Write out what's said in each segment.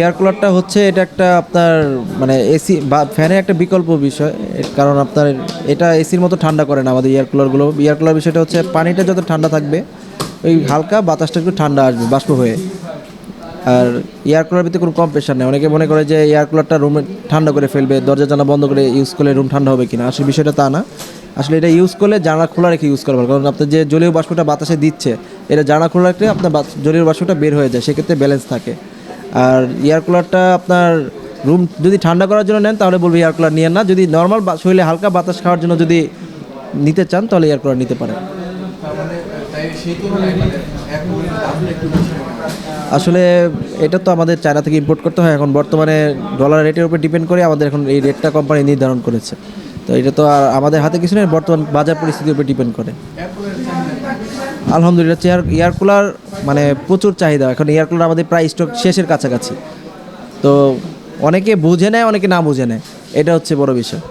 Air কুলারটা হচ্ছে এটা একটা আপনার মানে এসি বা ফ্যানের একটা বিকল্প বিষয় কারণ আপনার এটা এসির মতো ঠান্ডা করে না আমাদের এয়ার কুলারগুলো। এয়ার কুলার বিষয়টা হচ্ছে পানিটা যত ঠান্ডা থাকবে, ওই হালকা বাতাসটা একটু ঠান্ডা আসবে, বাষ্প হয়ে। আর এয়ার কুলার ভিতরে কোনো কম্প্রেশন নেই। অনেকে মনে করে যে এয়ার কুলারটা রুমে ঠান্ডা করে ফেলবে, দরজা জানা বন্ধ করে ইউজ করলে রুম ঠান্ডা হবে কিনা? আসলে বিষয়টা তা না। আসলে এটা ইউজ করলে জানা খোলা রেখে ইউজ করবার কারণ আপনার যে জলীয় বাষ্পটা বাতাসে দিচ্ছে, এটা জানা খোলা রাখলে আপনার জলীয় বাষ্পটা বের হয়ে যায়, সেক্ষেত্রে ব্যালেন্স থাকে। আর এয়ার কুলারটা আপনার রুম যদি ঠান্ডা করার জন্য নেন, তাহলে বলব এয়ার কুলার নিয়ে না। যদি নর্মাল শরীরে হালকা বাতাস খাওয়ার জন্য যদি নিতে চান, তাহলে এয়ার কুলার নিতে পারেন। আসলে এটা তো আমাদের চায়না থেকে ইম্পোর্ট করতে হয়। এখন বর্তমানে ডলার রেটের উপর ডিপেন্ড করে আমাদের এখন এই রেটটা কোম্পানি নির্ধারণ করেছে। তো এটা তো আর আমাদের হাতে কিছু নেই, বর্তমান বাজার পরিস্থিতির উপর ডিপেন্ড করে। আলহামদুলিল্লাহ চেয়ার এয়ার কুলার মানে প্রচুর চাহিদা। এখন এয়ার কুলার আমাদের প্রায় স্টক শেষের কাছাকাছি। তো অনেকে বুঝে নেয়, অনেকে না বুঝে নেয়। এটা হচ্ছে বড় বিষয়।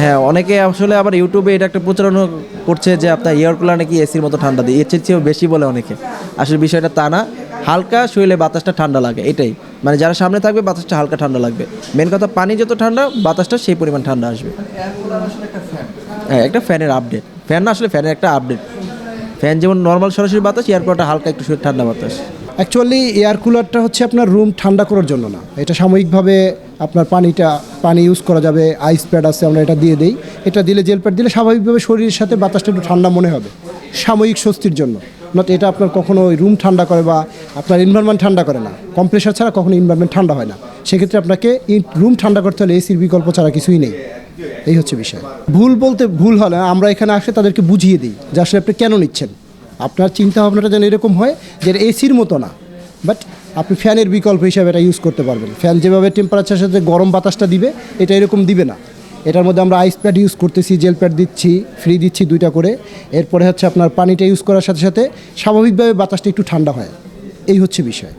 হ্যাঁ অনেকে আসলে আবার ইউটিউবে এটা একটা প্রচারণা করছে যে আপনার এয়ার কুলার নাকি এসির মতো ঠান্ডা দেয়। এর চেয়েও বেশি বলে অনেকে। আসলে বিষয়টা তা না। হালকা শরীরে বাতাসটা ঠান্ডা লাগে, এটাই। মানে যারা সামনে থাকবে, বাতাসটা হালকা ঠান্ডা লাগবে। মেন কথা, পানি যত ঠান্ডা, বাতাসটা সেই পরিমাণ ঠান্ডা আসবে। হ্যাঁ একটা ফ্যানের আপডেট ফ্যান না আসলে ফ্যানের একটা আপডেট ফ্যান যেমন নর্মাল সরাসরি বাতাস এয়ার কুলারটা হালকা একটু ঠান্ডা বাতাস। অ্যাকচুয়ালি এয়ার কুলারটা হচ্ছে আপনার রুম ঠান্ডা করার জন্য না। এটা সাময়িকভাবে আপনার পানিটা, পানি ইউজ করা যাবে আইস প্যাড আছে, আমরা এটা দিয়ে দিই। এটা দিলে জেল প্যাড দিলে স্বাভাবিকভাবে শরীরের সাথে বাতাসটা একটু ঠান্ডা মনে হবে। সাময়িক স্বস্তির জন্য। নট এটা আপনার কখনো ওই রুম ঠান্ডা করে বা আপনার এনভায়রনমেন্ট ঠান্ডা করে না। কম্প্রেসার ছাড়া কখনো এনভায়রনমেন্ট ঠান্ডা হয় না। সেক্ষেত্রে আপনাকে রুম ঠান্ডা করতে হলে এসির বিকল্প ছাড়া কিছুই নেই। এই হচ্ছে বিষয়। ভুল বলতে ভুল হলে আমরা এখানে আসলে তাদেরকে বুঝিয়ে দিই যে আসলে আপনি কেন নিচ্ছেন। আপনার চিন্তা ভাবনাটা যেন এরকম হয় যে এসির মতো না। বাট আপনি ফ্যানের বিকল্প হিসাবে এটা ইউজ করতে পারবেন। ফ্যান যেভাবে টেম্পারেচার সাথে গরম বাতাসটা দিবে, এটা এরকম দিবে না। এটার মধ্যে আমরা আইস প্যাড ইউজ করতেছি জেল প্যাড দিচ্ছি ফ্রি দিচ্ছি দুইটা করে। এরপরে হচ্ছে আপনার পানিটা ইউজ করার সাথে সাথে স্বাভাবিকভাবে বাতাসটা একটু ঠান্ডা হয়। এই হচ্ছে বিষয়।